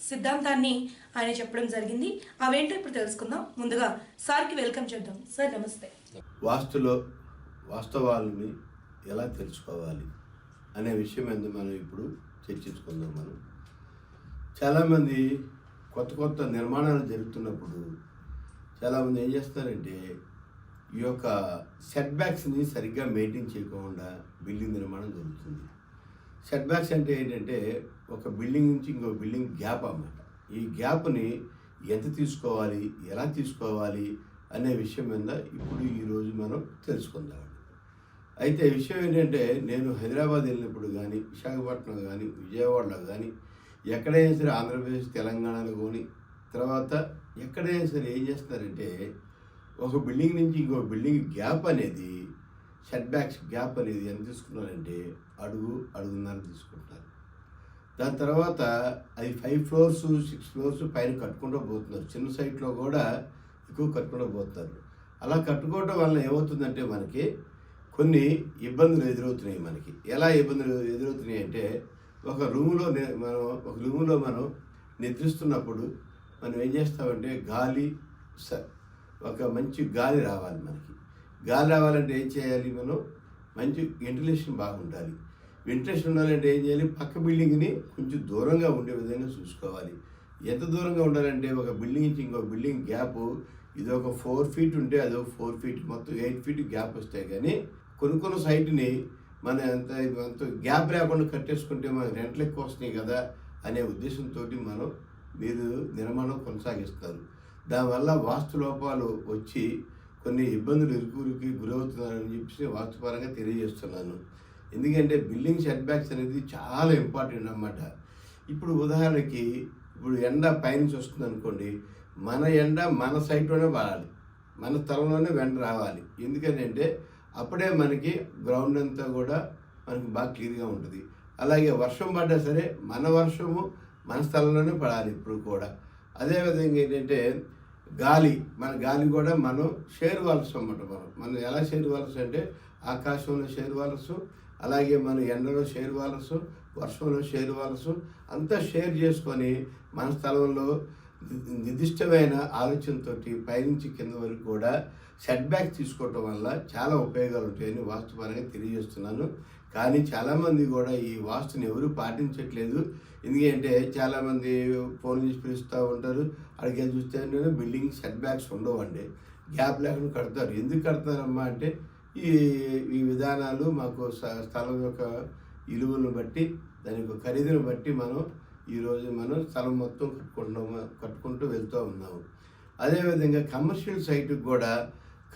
సిద్ధాంతాన్ని ఆయన చెప్పడం జరిగింది. అవేంటో ఇప్పుడు తెలుసుకుందాం. ముందుగా సార్కి వెల్కమ్ చేద్దాం. సార్ నమస్తే. వాస్తులో వాస్తవాలని ఎలా తెలుసుకోవాలి అనే విషయం మీద మనం ఇప్పుడు చర్చించుకుందాం మనం. చాలామంది కొత్త కొత్త నిర్మాణాలు జరుగుతున్నప్పుడు చాలామంది ఏం చేస్తారంటే ఈ యొక్క సెట్ బ్యాక్స్ని సరిగ్గా మెయింటైన్ చేయకుండా బిల్డింగ్ నిర్మాణం జరుగుతుంది. సెట్ బ్యాక్స్ అంటే ఏంటంటే ఒక బిల్డింగ్ నుంచి ఇంకో బిల్డింగ్ గ్యాప్ అన్నమాట. ఈ గ్యాప్ని ఎంత తీసుకోవాలి ఎలా తీసుకోవాలి అనే విషయం మీద ఇప్పుడు ఈరోజు మనం తెలుసుకుందాం. అయితే విషయం ఏంటంటే నేను హైదరాబాద్ వెళ్ళినప్పుడు కానీ విశాఖపట్నం కానీ విజయవాడలో కానీ ఎక్కడైనా సరే ఆంధ్రప్రదేశ్ తెలంగాణలో కానీ తర్వాత ఎక్కడైనా సరే ఏం చేస్తారంటే ఒక బిల్డింగ్ నుంచి ఇంకో బిల్డింగ్ గ్యాప్ అనేది సెట్ బ్యాక్స్ గ్యాప్ అనేది ఎంత తీసుకున్నారంటే అడుగు అడుగున్నర తీసుకుంటారు దాని తర్వాత అది ఫైవ్ ఫ్లోర్స్ సిక్స్ ఫ్లోర్స్ పైన కట్టుకుంటూ పోతున్నారు. చిన్న సైట్లో కూడా ఎక్కువ కట్టుకుంటూ పోతున్నారు. అలా కట్టుకోవడం వల్ల ఏమవుతుందంటే మనకి కొన్ని ఇబ్బందులు ఎదురవుతున్నాయి మనకి. ఎలా ఇబ్బందులు ఎదురవుతున్నాయి అంటే ఒక రూములో మనం ఒక రూములో మనం నిద్రిస్తున్నప్పుడు మనం ఏం చేస్తామంటే గాలి స- ఒక మంచి గాలి రావాలి మనకి. గాలి రావాలంటే ఏం చేయాలి మనం? మంచి వెంటిలేషన్ బాగుండాలి. వెంటిలేషన్ ఉండాలంటే ఏం చేయాలి? పక్క బిల్డింగ్ని కొంచెం దూరంగా ఉండే విధంగా చూసుకోవాలి. ఎంత దూరంగా ఉండాలంటే ఒక బిల్డింగ్ నుంచి ఇంకో బిల్డింగ్ గ్యాప్ ఇది ఒక ఫోర్ ఫీట్ ఉంటే అది ఒక ఫోర్ ఫీట్ మొత్తం ఎయిట్ ఫీట్ గ్యాప్ వస్తాయి. కానీ కొన్ని కొన్ని సైట్ని మన ఎంత అంత గ్యాప్ లేకుండా కట్టేసుకుంటే మన రెంట్లు ఎక్కువ వస్తాయి కదా అనే ఉద్దేశంతో మనం మీరు నిర్మాణం కొనసాగిస్తారు. దానివల్ల వాస్తు లోపాలు వచ్చి కొన్ని ఇబ్బందులు ఇరుకురికి గురవుతున్నారని చెప్పేసి వాస్తుపరంగా తెలియజేస్తున్నాను. ఎందుకంటే బిల్డింగ్ సెట్ బ్యాక్స్ అనేది చాలా ఇంపార్టెంట్ అన్నమాట. ఇప్పుడు ఉదాహరణకి ఇప్పుడు ఎండ పైనుంచి వస్తుంది అనుకోండి మన ఎండ మన సైట్లోనే పడాలి మన స్థలంలోనే వెంట రావాలి. ఎందుకంటే అప్పుడే మనకి గ్రౌండ్ అంతా కూడా మనకి బాగా క్లియర్గా ఉంటుంది. అలాగే వర్షం పడ్డా సరే మన వర్షము మన స్థలంలోనే పడాలి ఇప్పుడు కూడా. అదేవిధంగా ఏంటంటే గాలి మన గాలి కూడా మనం షేర్ వాల్స్ అన్నమాట మనం. మనం ఎలా షేర్ వాల్స్ అంటే ఆకాశంలో షేర్ వాల్స్ అలాగే మన ఎండలో షేర్ వాలసు వర్షంలో షేర్ వాలసు అంతా షేర్ చేసుకొని మన స్థలంలో నిర్దిష్టమైన ఆలోచనతో పైనుంచి కింద వరకు కూడా సెట్ బ్యాక్ తీసుకోవటం వల్ల చాలా ఉపయోగాలు ఉంటాయని వాస్తుపరంగా తెలియజేస్తున్నాను. కానీ చాలామంది కూడా ఈ వాస్తుని ఎవరు పాటించట్లేదు. ఎందుకంటే చాలామంది ఫోన్ చేసి పిలుస్తూ ఉంటారు. అడిగే చూస్తే బిల్డింగ్ సెట్ బ్యాక్స్ ఉండవండి. గ్యాప్ లేకుండా కడతారు. ఎందుకు కడతారమ్మా అంటే ఈ ఈ విధానాలు మాకు స- స్థలం యొక్క విలువను బట్టి దాని యొక్క ఖరీదును బట్టి మనం ఈరోజు మనం స్థలం మొత్తం కట్టుకుంటున్నాము కట్టుకుంటూ వెళ్తూ ఉన్నాము. అదేవిధంగా కమర్షియల్ సైట్కి కూడా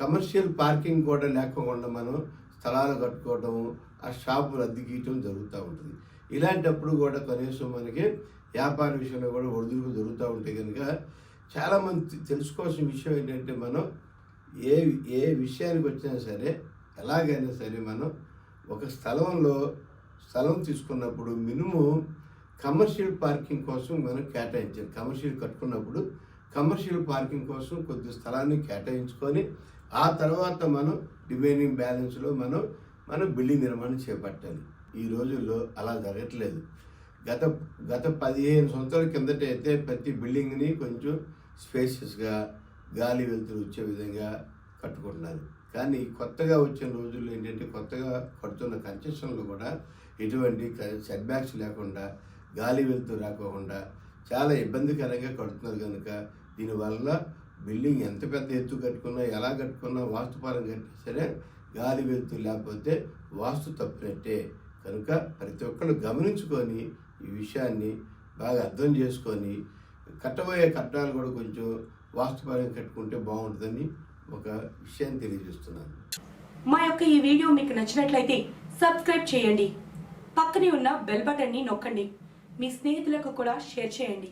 కమర్షియల్ పార్కింగ్ కూడా లేకుండా మనం స్థలాలు కట్టుకోవటము ఆ షాపులు అద్దెకీయటం జరుగుతూ ఉంటుంది. ఇలాంటప్పుడు కూడా కనీసం మనకి వ్యాపార విషయంలో కూడా ఒడిదుడుకు జరుగుతూ ఉంటాయి కనుక చాలామంది తెలుసుకోవాల్సిన విషయం ఏంటంటే మనం ఏ ఏ విషయానికి వచ్చినా సరే ఎలాగైనా సరే మనం ఒక స్థలంలో స్థలం తీసుకున్నప్పుడు మినిమం కమర్షియల్ పార్కింగ్ కోసం మనం కేటాయించాలి. కమర్షియల్ కట్టుకున్నప్పుడు కమర్షియల్ పార్కింగ్ కోసం కొద్ది స్థలాన్ని కేటాయించుకొని ఆ తర్వాత మనం రిమైనింగ్ బ్యాలెన్స్లో మనం మనం బిల్డింగ్ నిర్మాణం చేపట్టాలి. ఈ రోజుల్లో అలా జరగట్లేదు. గత గత పదిహేను సంవత్సరాల కిందట అయితే ప్రతి బిల్డింగ్ని కొంచెం స్పేషియస్గా గాలి వెలుతురు వచ్చే విధంగా కట్టుకుంటున్నారు. కానీ కొత్తగా వచ్చిన రోజుల్లో ఏంటంటే కొత్తగా కడుతున్న కన్స్ట్రక్షన్లు కూడా ఎటువంటి సెట్బ్యాక్స్ లేకుండా గాలి వెలుతురు రాకోకుండా చాలా ఇబ్బందికరంగా కడుతున్నారు కనుక దీనివల్ల బిల్డింగ్ ఎంత పెద్ద ఎత్తు కట్టుకున్నా ఎలా కట్టుకున్నా వాస్తుపరంగా కట్టినా సరే గాలి వెలుతురు లేకపోతే వాస్తు తప్పినట్టే. కనుక ప్రతి ఒక్కరు గమనించుకొని ఈ విషయాన్ని బాగా అర్థం చేసుకొని కట్టబోయే కట్టాలు కూడా కొంచెం వాస్తుపరంగా కట్టుకుంటే బాగుంటుందని ఒక విషయాన్ని తెలియజేస్తున్నాను. మా యొక్క ఈ వీడియో మీకు నచ్చినట్లయితే సబ్స్క్రైబ్ చేయండి. పక్కనే ఉన్న బెల్ బటన్ని నొక్కండి. మీ స్నేహితులకు కూడా షేర్ చేయండి.